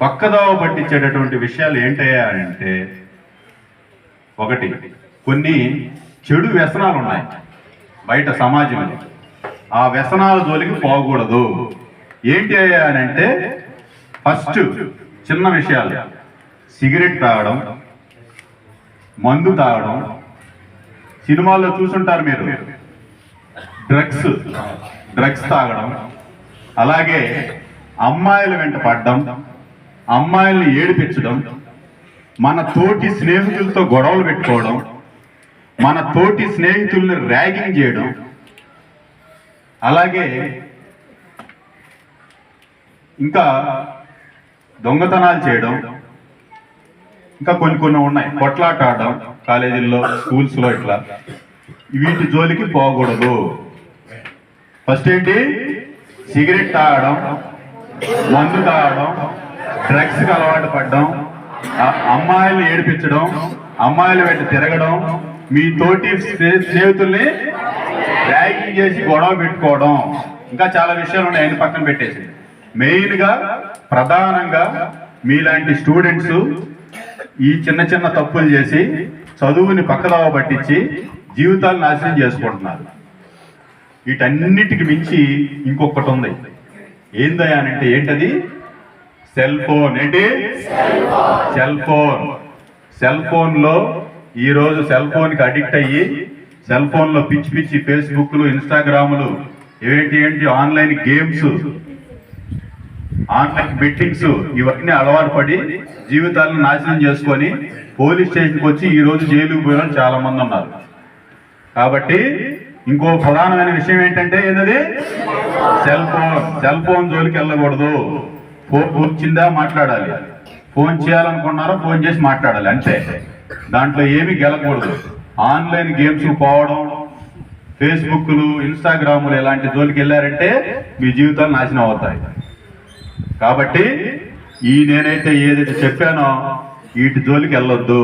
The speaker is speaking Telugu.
పక్కదోవ పట్టించేటటువంటి విషయాలు ఏంటయ్యా అంటే ఒకటి కొన్ని చెడు వ్యసనాలు ఉన్నాయి బయట సమాజంలో. ఆ వ్యసనాల జోలికి పోకూడదు. ఏంటి అయ్యా అని అంటే ఫస్ట్ చిన్న విషయాలు. సిగరెట్ తాగడం మందు తాగడం. సినిమాల్లో చూసుంటారు మీరు. డ్రగ్స్ డ్రగ్స్ తాగడం. అలాగే అమ్మాయిల వెంట పడ్డం. అమ్మాయిల్ని ఏడిపించడం మన తోటి స్నేహితులతో గొడవలు పెట్టుకోవడం మన తోటి స్నేహితుల్ని ర్యాగింగ్ చేయడం. అలాగే ఇంకా దొంగతనాలు చేయడం. ఇంకా కొన్ని కొన్ని ఉన్నాయి. కొట్లాట ఆడడం కాలేజీల్లో స్కూల్స్లో ఇట్లా. వీటి జోలికి పోకూడదు. ఫస్ట్ ఏంటి? సిగరెట్ తాగడం మందు తాగడం డ్రగ్స్కి అలవాటు పడడం అమ్మాయిలు అమ్మాయిల్ని ఏడిపించడం అమ్మాయిలు వెంట తిరగడం మీ తోటి స్నేహితుల్ని ర్యాగింగ్ చేసి గొడవ పెట్టుకోవడం ఇంకా చాలా విషయాలు ఉన్నాయి ఆయన పక్కన పెట్టేసి. మెయిన్గా ప్రధానంగా మీలాంటి స్టూడెంట్స్ ఈ చిన్న చిన్న తప్పులు చేసి చదువుని పక్కదావ పట్టించి జీవితాలు నాశనం చేసుకుంటున్నారు. వీటన్నిటికి మించి ఇంకొకటి ఉంది. ఏందయ్యానంటే ఏంటది? సెల్ ఫోన్ ఏంటి? Cell phone. సెల్ ఫోన్లో ఈ రోజు సెల్ ఫోన్కి అడిక్ట్ అయ్యి సెల్ ఫోన్లో పిచ్చి పిచ్చి ఫేస్బుక్లు ఇన్స్టాగ్రాములు ఏంటి ఏంటి ఆన్లైన్ గేమ్స్ ఆన్లైన్ బెట్టింగ్స్ ఇవన్నీ అలవాటు పడి జీవితాలను నాశనం చేసుకొని పోలీస్ స్టేషన్కి వచ్చి ఈ రోజు జైలుకు పోయిన చాలా మంది ఉన్నారు. కాబట్టి ఇంకో ప్రధానమైన విషయం ఏంటంటే ఏంటది సెల్ ఫోన్. సెల్ ఫోన్ జోలికి వెళ్ళకూడదు. ఫోన్ వచ్చిందా మాట్లాడాలి. ఫోన్ చేయాలనుకున్నారో ఫోన్ చేసి మాట్లాడాలి అంతే. దాంట్లో ఏమీ గెలకూడదు. ఆన్లైన్ గేమ్స్ పోవడం ఫేస్బుక్లు ఇన్స్టాగ్రాములు ఇలాంటి జోలికి వెళ్ళారంటే మీ జీవితాలు నాశనం అవుతాయి. కాబట్టి ఈ నేనైతే ఏదైతే చెప్పానో వీటి జోలికి వెళ్ళొద్దు.